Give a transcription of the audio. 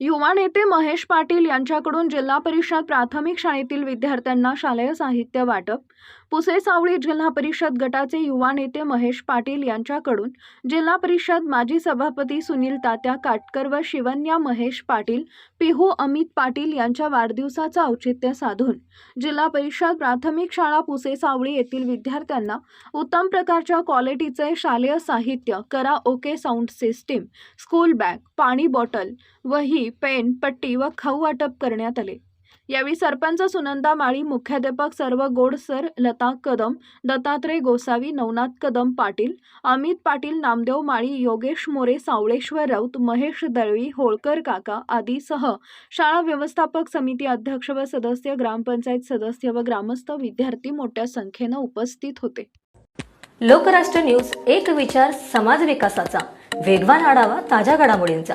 युवा नेते महेश पाटील यांच्याकडून जिल्हा परिषद प्राथमिक शाळेतील विद्यार्थ्यांना शालेय साहित्य वाटप. पुसे सावळी जिल्हा परिषद गटाचे युवा नेते महेश पाटील यांच्याकडून जिल्हा परिषद माजी सभापती सुनील तात्या काटकर व शिवन्या महेश पाटील पिहू अमित पाटील यांच्या वाढदिवसाचं औचित्य साधून जिल्हा परिषद प्राथमिक शाळा पुसे सावळी येथील विद्यार्थ्यांना उत्तम प्रकारच्या क्वालिटीचे शालेय साहित्य करा okay sound system school bag पाणी बॉटल वही पेन पट्टी व खाऊ वाटप करण्यात आले. यावेळी सरपंच सुनंदा माळी मुख्याध्यापक सर्व गोड सर लता कदम दत्तात्रय गोसावी नवनाथ कदम पाटील अमित पाटील नामदेव माळी योगेश मोरे सावळेश्वर राऊत महेश दळवी होळकर काका आदीसह शाळा व्यवस्थापक समिती अध्यक्ष व सदस्य ग्रामपंचायत सदस्य व ग्रामस्थ विद्यार्थी मोठ्या संख्येनं उपस्थित होते. लोकराष्ट्र न्यूज एक विचार समाज विकासाचा. वेगवान आढावा ताज्या घडामोडींचा.